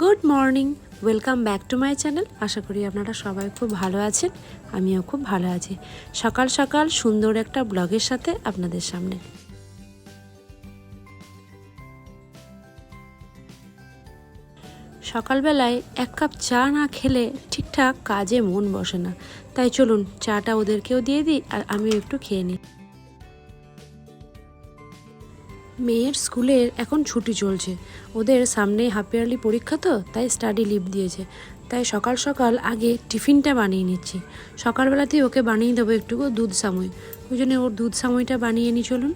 Good morning, welcome back to my channel. আশা করি আপনারা সবাই খুব ভালো আছেন, আমিও খুব ভালো আছি। সকাল সকাল সুন্দর একটা ব্লগের সাথে আপনাদের সামনে। সকালবেলায় এক কাপ চা না খেলে ঠিকঠাক কাজে মন বসে না। তাই চলুন, চাটা ওদেরকেও দিয়ে দিই আর আমিও একটু খেয়ে নিই। মেয়ের স্কুলের এখন ছুটি চলছে। ওদের সামনেই হাফ ইয়ারলি পরীক্ষা তো, তাই স্টাডি লিভ দিয়েছে। তাই সকাল সকাল আগে টিফিনটা বানিয়ে নিচ্ছি। সকালবেলাতেই ওকে বানিয়ে দেবো একটুকু দুধ সাময় ওই জন্য ওর দুধ সাময়টা বানিয়ে নিই চলুন।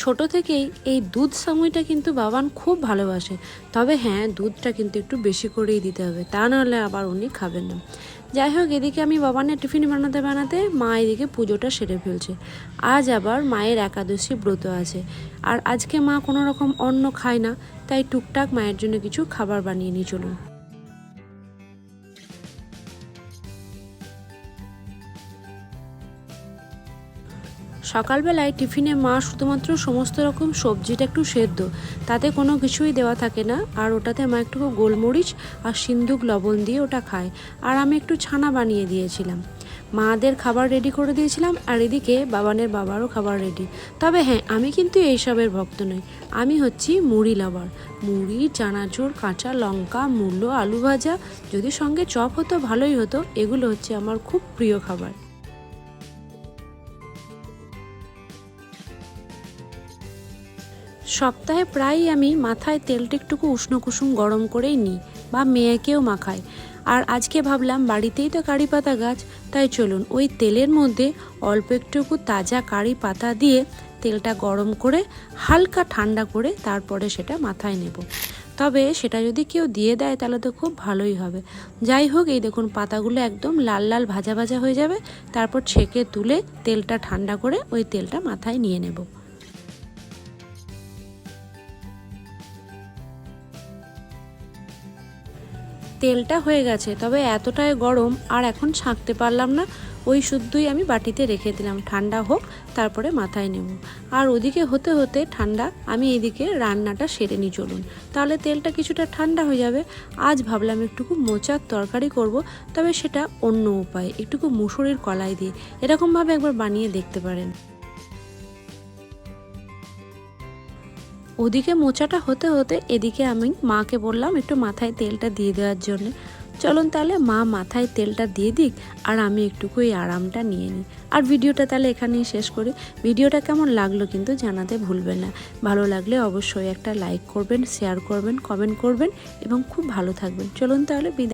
ছোট থেকেই এই দুধ সময়টা কিন্তু বাবান খুব ভালোবাসে। তবে হ্যাঁ দুধটা কিন্তু একটু বেশি করেই দিতে হবে, তা নাহলে আবার উনি খাবেন না। যাই হোক, এদিকে আমি বাবানের টিফিন বানাতে বানাতে মা এদিকে পুজোটা সেরে ফেলছে। আজ আবার মায়ের একাদশী ব্রত আছে, আর আজকে মা কোনো রকম অন্ন খায় না, তাই টুকটাক মায়ের জন্য কিছু খাবার বানিয়ে নিয়ে চলুন। সকালবেলায় টিফিনে মা শুধুমাত্র সমস্ত রকম সবজিটা একটু সেদ্ধ। তাতে কোনো কিছুই দেওয়া থাকে না, আর ওটাতে মা একটু গোলমরিচ আর সিন্দুক লবণ দিয়ে ওটা খায়। আর আমি একটু ছানা বানিয়ে দিয়েছিলাম। মাদের খাবার রেডি করে দিয়েছিলাম, আর এদিকে বাবানের বাবারও খাবার রেডি তবে হ্যাঁ আমি কিন্তু এইসবের ভক্ত নই। আমি হচ্ছি মুড়ি লাভার মুড়ি, চানাচুর, কাঁচা লঙ্কা, মূলো, আলু ভাজা, যদি সঙ্গে চপ হতো, ভালোই হতো। এগুলো হচ্ছে আমার খুব প্রিয় খাবার। সপ্তাহে প্রায়ই আমি মাথায় তেলটা একটুকু উষ্ণ কুসুম গরম করেই নিই বা মেয়েকেও মাখাই। আর আজকে ভাবলাম বাড়িতেই তো কারি পাতা গাছ, তাই চলুন ওই তেলের মধ্যে অল্প একটুকু তাজা কারি পাতা দিয়ে তেলটা গরম করে হালকা ঠান্ডা করে তারপরে সেটা মাথায় নেব। তবে সেটা যদি কেউ দিয়ে দেয় তাহলে তো খুব ভালোই হবে। যাই হোক, এই দেখুন পাতাগুলো একদম লাল লাল ভাজা ভাজা হয়ে যাবে। তারপর ছেঁকে তুলে তেলটা ঠান্ডা করে ওই তেলটা মাথায় নিয়ে নেব। তেলটা হয়ে গেছে, তবে এতটাই গরম আর এখন ছাঁকতে পারলাম না। ওই শুদ্ধই আমি বাটিতে রেখে দিলাম। ঠান্ডা হোক, তারপরে মাথায় নেব। আর ওদিকে হতে হতে ঠান্ডা, আমি এদিকে রান্নাটা সেরে নিই, চলুন। তাহলে তেলটা কিছুটা ঠান্ডা হয়ে যাবে। আজ ভাবলাম একটুকু মোচার তরকারি করব, তবে সেটা অন্য উপায়। একটুকু মুসুরির কলাই দিয়ে। এরকমভাবে একবার বানিয়ে দেখতে পারেন। ওদিকে মোচাটা হতে হতে এদিকে আমি মাকে বললাম একটু মাথায় তেলটা দিয়ে দেওয়ার জন্য। চলুন তাহলে মা মাথায় তেলটা দিয়ে দিক আর আমি একটুকু এই আরামটা নিয়ে নিই। আর ভিডিওটা তাহলে এখানেই শেষ করি। ভিডিওটা কেমন লাগল কিন্তু জানাতে ভুলবেন না। ভালো লাগলে অবশ্যই একটা লাইক করবেন শেয়ার করবেন কমেন্ট করবেন এবং খুব ভালো থাকবেন। চলুন তাহলে বিদায়।